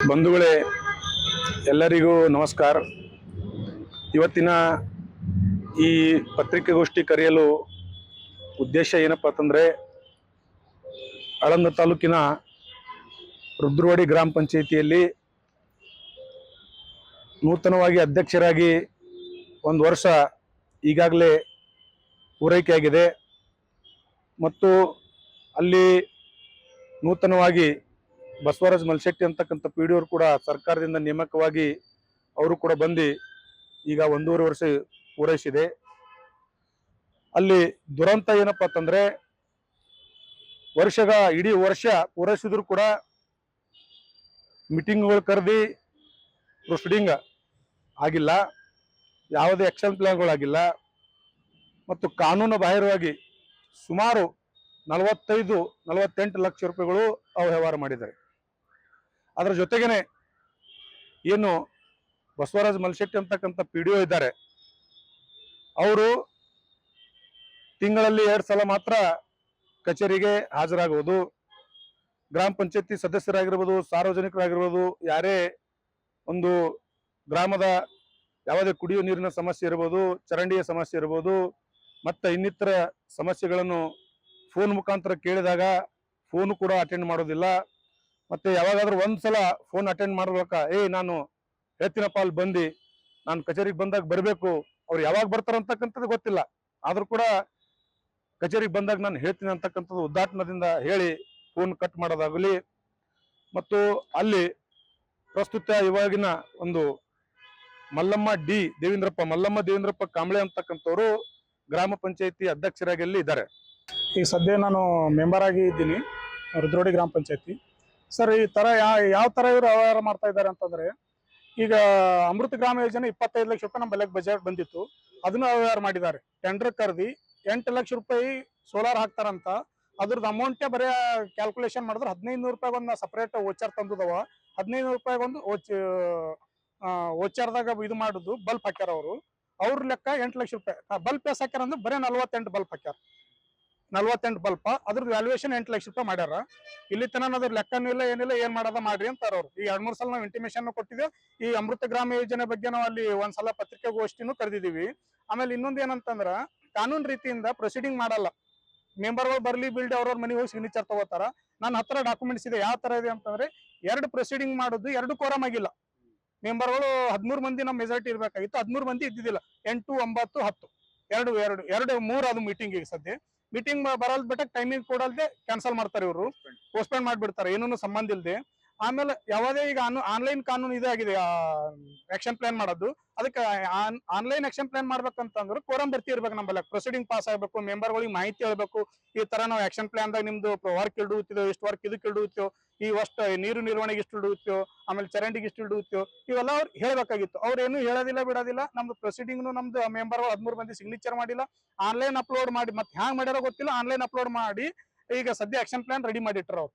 ಬಂಧುಗಳೇ, ಎಲ್ಲರಿಗೂ ನಮಸ್ಕಾರ. ಇವತ್ತಿನ ಈ ಪತ್ರಿಕಾಗೋಷ್ಠಿ ಕರೆಯಲು ಉದ್ದೇಶ ಏನಪ್ಪ ಅಂತಂದರೆ ಆಳಂದ ತಾಲೂಕಿನ ರುದ್ರವಾಡಿ ಗ್ರಾಮ ಪಂಚಾಯಿತಿಯಲ್ಲಿ ನೂತನವಾಗಿ ಅಧ್ಯಕ್ಷರಾಗಿ ಒಂದು ವರ್ಷ ಈಗಾಗಲೇ ಪೂರೈಕೆಯಾಗಿದೆ. ಮತ್ತು ಅಲ್ಲಿ ನೂತನವಾಗಿ ಬಸವರಾಜ್ ಮಲ್ಶೆಟ್ಟಿ ಅಂತಕ್ಕಂಥ ಪಿ ಡಿ ಕೂಡ ಸರ್ಕಾರದಿಂದ ನೇಮಕವಾಗಿ ಅವರು ಕೂಡ ಬಂದು ಈಗ ಒಂದೂವರೆ ವರ್ಷ ಪೂರೈಸಿದೆ. ಅಲ್ಲಿ ದುರಂತ ಏನಪ್ಪಾ ಅಂತಂದ್ರೆ ವರ್ಷದ ಇಡೀ ವರ್ಷ ಪೂರೈಸಿದ್ರು ಕೂಡ ಮೀಟಿಂಗ್ಗಳು ಕರೆದಿ ಪ್ರೊಸೀಡಿಂಗ್ ಆಗಿಲ್ಲ, ಯಾವುದೇ ಆಕ್ಷನ್ ಪ್ಲಾನ್ಗಳಾಗಿಲ್ಲ ಮತ್ತು ಕಾನೂನು ಬಾಹಿರವಾಗಿ ಸುಮಾರು ನಲವತ್ತೈದು ನಲವತ್ತೆಂಟು ಲಕ್ಷ ರೂಪಾಯಿಗಳು ಅವ್ಯವಹಾರ ವ್ಯವಹಾರ ಮಾಡಿದ್ದಾರೆ. ಅದರ ಜೊತೆಗೇನೆ ಏನು ಬಸವರಾಜ್ ಮಲ್ಶೆಟ್ಟಿ ಅಂತಕ್ಕಂಥ ಪಿ ಡಿ ಇದ್ದಾರೆ. ಅವರು ತಿಂಗಳಲ್ಲಿ ಎರಡು ಸಲ ಮಾತ್ರ ಕಚೇರಿಗೆ ಹಾಜರಾಗುವುದು. ಗ್ರಾಮ ಪಂಚಾಯತಿ ಸದಸ್ಯರಾಗಿರ್ಬೋದು, ಸಾರ್ವಜನಿಕರಾಗಿರ್ಬೋದು, ಯಾರೇ ಒಂದು ಗ್ರಾಮದ ಯಾವುದೇ ಕುಡಿಯುವ ನೀರಿನ ಸಮಸ್ಯೆ ಇರ್ಬೋದು, ಚರಂಡಿಯ ಸಮಸ್ಯೆ ಇರ್ಬೋದು, ಮತ್ತು ಇನ್ನಿತರ ಸಮಸ್ಯೆಗಳನ್ನು ಫೋನ್ ಮುಖಾಂತರ ಕೇಳಿದಾಗ ಫೋನು ಕೂಡ ಅಟೆಂಡ್ ಮಾಡೋದಿಲ್ಲ ಮತ್ತೆ ಯಾವಾಗಾದ್ರೂ ಒಂದ್ಸಲ ಫೋನ್ ಅಟೆಂಡ್ ಮಾಡ್ಬೇಕ ಏ ನಾನು ಹೇಳ್ತೀನಪ್ಪ, ಅಲ್ಲಿ ಬಂದು. ನಾನು ಕಚೇರಿಗೆ ಬಂದಾಗ ಬರಬೇಕು. ಅವ್ರು ಯಾವಾಗ ಬರ್ತಾರ ಅಂತಕ್ಕಂಥದ್ದು ಗೊತ್ತಿಲ್ಲ. ಆದ್ರೂ ಕೂಡ ಕಚೇರಿಗೆ ಬಂದಾಗ ನಾನು ಹೇಳ್ತೀನಿ ಅಂತಕ್ಕಂಥದ್ದು ಉದ್ದಾಟನದಿಂದ ಹೇಳಿ ಫೋನ್ ಕಟ್ ಮಾಡೋದಾಗಲಿ. ಮತ್ತು ಅಲ್ಲಿ ಪ್ರಸ್ತುತ ಇವಾಗಿನ ಒಂದು ಮಲ್ಲಮ್ಮ ಡಿ ದೇವೇಂದ್ರಪ್ಪ, ಮಲ್ಲಮ್ಮ ದೇವೇಂದ್ರಪ್ಪ ಕಾಂಬಳೆ ಅಂತಕ್ಕಂಥವ್ರು ಗ್ರಾಮ ಪಂಚಾಯತಿ ಅಧ್ಯಕ್ಷರಾಗಿ ಅಲ್ಲಿ ಇದ್ದಾರೆ. ಈಗ ಸದ್ಯ ನಾನು ಮೆಂಬರ್ ಆಗಿ ಇದ್ದೀನಿ. ರುದ್ರೋಡಿ ಗ್ರಾಮ ಪಂಚಾಯತಿ. ಸರ್, ಈ ತರ ಯಾವ ತರ ಇವರು ವ್ಯವಹಾರ ಮಾಡ್ತಾ ಇದ್ದಾರೆ ಅಂತಂದ್ರೆ, ಈಗ ಅಮೃತ ಗ್ರಾಮ ಯೋಜನೆ ಇಪ್ಪತ್ತೈದು ಲಕ್ಷ ರೂಪಾಯಿ ನಮ್ಮ ಬೆಲೆಗೆ ಬಜೆಟ್ ಬಂದಿತ್ತು. ಅದನ್ನ ವ್ಯವಹಾರ ಮಾಡಿದ್ದಾರೆ. ಟೆಂಡರ್ ಕರೆದಿ ಎಂಟು ಲಕ್ಷ ರೂಪಾಯಿ ಸೋಲಾರ್ ಹಾಕ್ತಾರಂತ. ಅದ್ರದ್ದು ಅಮೌಂಟೇ ಬರೀ ಕ್ಯಾಲ್ಕುಲೇಷನ್ ಮಾಡಿದ್ರೆ ಹದಿನೈದು ನೂರು ರೂಪಾಯಿ ಒಂದು ಸಪ್ರೇಟ್ ಓಚರ್ ತಂದಿದವ. ಹದಿನೈದು ನೂರು ರೂಪಾಯಿ ಒಂದು ಓಚ್ ಓಚರ್ದಾಗ ಇದು ಮಾಡುದು, ಬಲ್ಪ್ ಹಾಕ್ಯಾರ ಅವರು. ಅವ್ರ ಲೆಕ್ಕ ಎಂಟು ಲಕ್ಷ ರೂಪಾಯಿ. ಬಲ್ಪ್ ಎಸ್ ಹಾಕ್ಯಾರ ಅಂದ್ರೆ ಬರೀ ನಲ್ವತ್ತೆಂಟು ಬಲ್ಪ್ ಹಾಕ್ಯಾರ. ನಲ್ವತ್ತೆಂಟು ಬಲ್ಪ. ಅದ್ರದ್ದು ವ್ಯಾಲ್ಯೂಯೇಷನ್ ಎಂಟು ಲಕ್ಷ ರೂಪಾಯಿ ಮಾಡ್ಯಾರ. ಇಲ್ಲಿ ತನಕ ಅದ್ರ ಲೆಕ್ಕನೂ ಇಲ್ಲ, ಏನಿಲ್ಲ, ಏನ್ ಮಾಡೋದ ಮಾಡ್ರಿ ಅಂತಾರ ಅವ್ರು. ಈ ಎರಡ್ ಮೂರ್ ಸಲ ನಾವು ಇಂಟಿಮೇಷನ್ ಕೊಟ್ಟಿದ್ದೇವೆ ಈ ಅಮೃತ ಗ್ರಾಮ ಯೋಜನೆ ಬಗ್ಗೆ ನಾವು ಅಲ್ಲಿ ಒಂದ್ಸಲ ಪತ್ರಿಕಾಗೋಷ್ಠಿನೂ ಕರೆದಿದೀವಿ. ಆಮೇಲೆ ಇನ್ನೊಂದ್ ಏನಂತಂದ್ರ, ಕಾನೂನು ರೀತಿಯಿಂದ ಪ್ರೊಸೀಡಿಂಗ್ ಮಾಡಲ್ಲ. ಮೆಂಬರ್ಗಳು ಬರ್ಲಿ ಬಿಲ್ಡ್ ಅವ್ರವ್ರ ಮನೆಗೆ ಹೋಗಿ ಸಿಗ್ನೇಚರ್ ತಗೋತಾರ. ನನ್ನ ಹತ್ರ ಡಾಕ್ಯುಮೆಂಟ್ಸ್ ಇದೆ, ಯಾವ ತರ ಇದೆ ಅಂತಂದ್ರೆ, ಎರಡು ಪ್ರೊಸೀಡಿಂಗ್ ಮಾಡೋದು ಎರಡು ಕೋರಮ್ ಆಗಿಲ್ಲ. ಮೆಂಬರ್ಗಳು ಹದಿಮೂರು ಮಂದಿ ನಮ್ಮ ಮೆಜಾರಿಟಿ ಇರ್ಬೇಕಾಗಿತ್ತು. ಹದಿಮೂರು ಮಂದಿ ಇದ್ದಿದ್ದಿಲ್ಲ. ಎಂಟು, ಒಂಬತ್ತು, ಹತ್ತು. ಎರಡು ಎರಡು ಎರಡು, ಮೂರು ಅದು ಮೀಟಿಂಗ್ ಈಗ ಸದ್ಯ. ಮೀಟಿಂಗ್ ಬರಲ್ ಬಿಟ್ಟ ಟೈಮಿಂಗ್ ಕೊಡಲ್ದೆ ಕ್ಯಾನ್ಸಲ್ ಮಾಡ್ತಾರೆ ಇವರು. ಪೋಸ್ಟ್ಪೋನ್ ಮಾಡ್ಬಿಡ್ತಾರೆ ಏನೂ ಸಂಬಂಧ ಇಲ್ಲದೆ ಆಮೇಲೆ ಯಾವುದೇ ಈಗ ಆನ್ಲೈನ್ ಕಾನೂನು ಇದಾಗಿದೆ ಆಕ್ಷನ್ ಪ್ಲಾನ್ ಮಾಡೋದು. ಅದಕ್ಕೆ ಆನ್ಲೈನ್ ಆಕ್ಷನ್ ಪ್ಲಾನ್ ಮಾಡ್ಬೇಕಂತಂದ್ರೆ ಕೋರಂ ಬರ್ತಿ ಇರ್ಬೇಕು ನಮ್ಮಲ್ಲ. ಪ್ರೊಸೀಡಿಂಗ್ ಪಾಸ್ ಆಗ್ಬೇಕು ಮೆಂಬರ್ಗಳಿಗೆ ಮಾಹಿತಿ ಹೇಳ್ಬೇಕು. ಈ ತರ ನಾವು ಆಕ್ಷನ್ ಪ್ಲಾನ್ ದಾಗ ನಿಮ್ದು ವರ್ಕ್ ಇಡುತ್ತೋ ಎಷ್ಟು ವರ್ಕ್ ಇದಕ್ಕೆ ಇಡುತ್ತೀವೋ ಈ ಅಷ್ಟು ನೀರು ನಿರ್ವಹಣೆಗೆ ಇಷ್ಟು ಹಿಡಿಯುತ್ತೋ ಆಮೇಲೆ ಚರಂಡಿಗೆ ಇಷ್ಟು ಹಿಡಿಯುತ್ತೋ ಇವೆಲ್ಲ ಅವ್ರು ಹೇಳ್ಬೇಕಾಗಿತ್ತು. ಅವ್ರು ಏನು ಹೇಳೋದಿಲ್ಲ, ಬಿಡೋದಿಲ್ಲ. ನಮ್ದು ಪ್ರೊಸೀಡಿಂಗ್ ನಮ್ದು ಮೆಂಬರ್ ಹದಿಮೂರು ಮಂದಿ ಸಿಗ್ನೇಚರ್ ಮಾಡಿಲ್ಲ. ಆನ್ಲೈನ್ ಅಪ್ಲೋಡ್ ಮಾಡಿ, ಮತ್ತೆ ಹ್ಯಾಂಗ್ ಮಾಡ್ಯಾರೋ ಗೊತ್ತಿಲ್ಲ. ಆನ್ಲೈನ್ ಅಪ್ಲೋಡ್ ಮಾಡಿ, ಈಗ ಸದ್ಯ ಆಕ್ಷನ್ ಪ್ಲಾನ್ ರೆಡಿ ಮಾಡಿಟ್ರು ಅವ್ರು.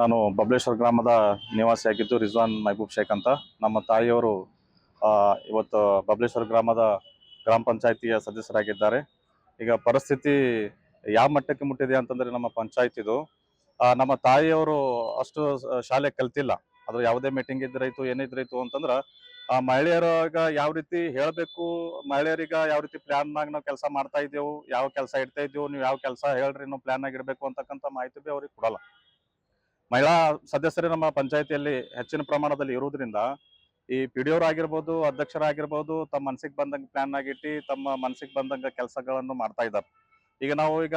ನಾನು ಬಬ್ಲೇಶ್ವರ ಗ್ರಾಮದ ನಿವಾಸಿ ಆಗಿದ್ದು ರಿಜ್ವಾನ್ ಮಹಬೂಬ್ ಶೇಖ್ ಅಂತ. ನಮ್ಮ ತಾಯಿಯವರು ಇವತ್ತು ಬಬ್ಲೇಶ್ವರ ಗ್ರಾಮದ ಗ್ರಾಮ ಪಂಚಾಯತಿಯ ಸದಸ್ಯರಾಗಿದ್ದಾರೆ. ಈಗ ಪರಿಸ್ಥಿತಿ ಯಾವ ಮಟ್ಟಕ್ಕೆ ಮುಟ್ಟಿದೆ ಅಂತಂದ್ರೆ ನಮ್ಮ ಪಂಚಾಯತಿದು. ನಮ್ಮ ತಾಯಿಯವರು ಅಷ್ಟು ಶಾಲೆ ಕಲ್ತಿಲ್ಲ. ಅದ್ರ ಯಾವುದೇ ಮೀಟಿಂಗ್ ಇದ್ರಾಯ್ತು, ಏನಿದ್ರಾಯ್ತು ಅಂತಂದ್ರ, ಆ, ಮಹಿಳೆಯರಾಗ ಯಾವ ರೀತಿ ಹೇಳ್ಬೇಕು, ಮಹಿಳೆಯರಿಗ ಯಾವ ರೀತಿ ಪ್ಲಾನ್ ನಾಗ ನಾವು ಕೆಲಸ ಮಾಡ್ತಾ ಇದ್ದೇವು, ಯಾವ ಕೆಲಸ ಇಡ್ತಾ ಇದ್ದೇವು, ನೀವು ಯಾವ ಕೆಲಸ ಹೇಳ್ರಿ ನಾವು ಪ್ಲಾನ್ ಆಗಿ ಇಡ್ಬೇಕು ಅಂತಕ್ಕಂಥ ಮಾಹಿತಿ ಬಿ ಅವ್ರಿಗೆ ಕೊಡಲ್ಲ. ಮಹಿಳಾ ಸದಸ್ಯರೇ ನಮ್ಮ ಪಂಚಾಯತಿಯಲ್ಲಿ ಹೆಚ್ಚಿನ ಪ್ರಮಾಣದಲ್ಲಿ ಇರುವುದರಿಂದ ಈ ಪಿ ಡಿ ಆಗಿರ್ಬೋದು, ಅಧ್ಯಕ್ಷರಾಗಿರ್ಬೋದು, ತಮ್ಮ ಮನಸ್ಸಿಗೆ ಬಂದಂಗೆ ಪ್ಲಾನ್ ಆಗಿಟ್ಟು ತಮ್ಮ ಮನಸ್ಸಿಗೆ ಬಂದಂಗ ಕೆಲಸಗಳನ್ನು ಮಾಡ್ತಾ ಇದ್ದಾರೆ ಈಗ ನಾವು ಈಗ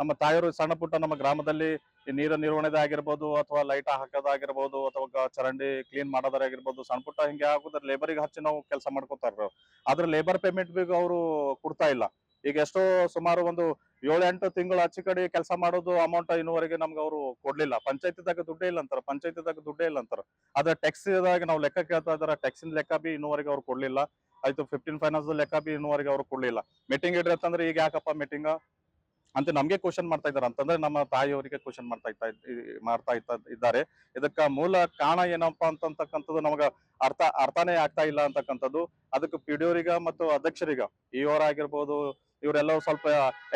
ನಮ್ಮ ತಾಯಿಯವರು ಸಣ್ಣ ಪುಟ್ಟ ನಮ್ಮ ಗ್ರಾಮದಲ್ಲಿ ಈ ನೀರ ನಿರ್ವಹಣೆದಾಗಿರ್ಬೋದು ಅಥವಾ ಲೈಟ್ ಹಾಕೋದಾಗಿರ್ಬೋದು ಅಥವಾ ಚರಂಡಿ ಕ್ಲೀನ್ ಮಾಡೋದಾಗಿರ್ಬೋದು ಸಣ್ಣ ಪುಟ್ಟ ಹಿಂಗೆ ಆಗುದ್ರ ಲೇಬರಿಗೆ ಹಚ್ಚಿ ನಾವು ಕೆಲಸ ಮಾಡ್ಕೋತಾರ ಆದ್ರೆ ಲೇಬರ್ ಪೇಮೆಂಟ್ ಬಿ ಅವರು ಕೊಡ್ತಾ ಇಲ್ಲ. ಈಗ ಎಷ್ಟೋ ಸುಮಾರು ಒಂದು ಏಳು ಎಂಟು ತಿಂಗಳು ಹಚ್ಚಿ ಕಡೆ ಕೆಲಸ ಮಾಡೋದು ಅಮೌಂಟ್ ಇನ್ನುವರೆಗೆ ನಮ್ಗೆ ಅವರು ಕೊಡ್ಲಿಲ್ಲ. ಪಂಚಾಯತಿದಾಗ ದುಡ್ಡೇ ಇಲ್ಲ ಅಂತಾರ. ಪಂಚಾಯತಿದಾಗ ದುಡ್ಡೇ ಇಲ್ಲ ಅಂತಾರ. ಆದ್ರೆ ಟ್ಯಾಕ್ಸ್ ದಾಗ ನಾವು ಲೆಕ್ಕ ಕೇಳ್ತಾ ಇದಾರೆ ಟ್ಯಾಕ್ಸಿನ ಲೆಕ್ಕ ಬಿ ಇನ್ನುವರೆಗೆ ಅವ್ರು ಕೊಡ್ಲಿಲ್ಲ. ಆಯ್ತು ಫಿಫ್ಟೀನ್ ಫೈನಾನ್ಸ್ ಲೆಕ್ಕ ಬಿ ಇನ್ನುವರೆಗೆ ಅವ್ರು ಕೊಡ್ಲಿಲ್ಲ. ಮೀಟಿಂಗ್ ಇಡ್ರಿ ಅಂತಂದ್ರೆ ಈಗ ಯಾಕಪ್ಪ ಮೀಟಿಂಗ್ ಅಂತ ನಮ್ಗೆ ಕ್ವಶನ್ ಮಾಡ್ತಾ ಇದ್ದಾರೆ. ಅಂತಂದ್ರೆ ನಮ್ಮ ತಾಯಿಯವರಿಗೆ ಕ್ವಶನ್ ಮಾಡ್ತಾ ಇತ್ತ ಮಾಡ್ತಾ ಇತ್ತ ಇದ್ದಾರೆ. ಇದಕ್ಕ ಮೂಲ ಕಾರಣ ಏನಪ್ಪಾ ಅಂತಕ್ಕಂಥದ್ದು ನಮಗ ಅರ್ಥ, ಅರ್ಥನೇ ಆಗ್ತಾ ಇಲ್ಲ ಅಂತಕ್ಕಂಥದ್ದು. ಅದಕ್ಕೆ ಪಿ ಡಿ ಮತ್ತು ಅಧ್ಯಕ್ಷರಿಗ ಇವರಾಗಿರ್ಬೋದು ಆಗಿರ್ಬೋದು ಇವರೆಲ್ಲ ಸ್ವಲ್ಪ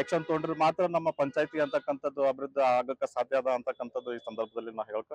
ಆಕ್ಷನ್ ತಗೊಂಡ್ರೆ ಮಾತ್ರ ನಮ್ಮ ಪಂಚಾಯತಿ ಅಂತಕ್ಕಂಥದ್ದು ಅಭಿವೃದ್ಧಿ ಆಗಕ್ಕೆ ಸಾಧ್ಯ ಅದ ಅಂತಕ್ಕಂಥದ್ದು ಈ ಸಂದರ್ಭದಲ್ಲಿ ನಾ ಹೇಳ್ಕ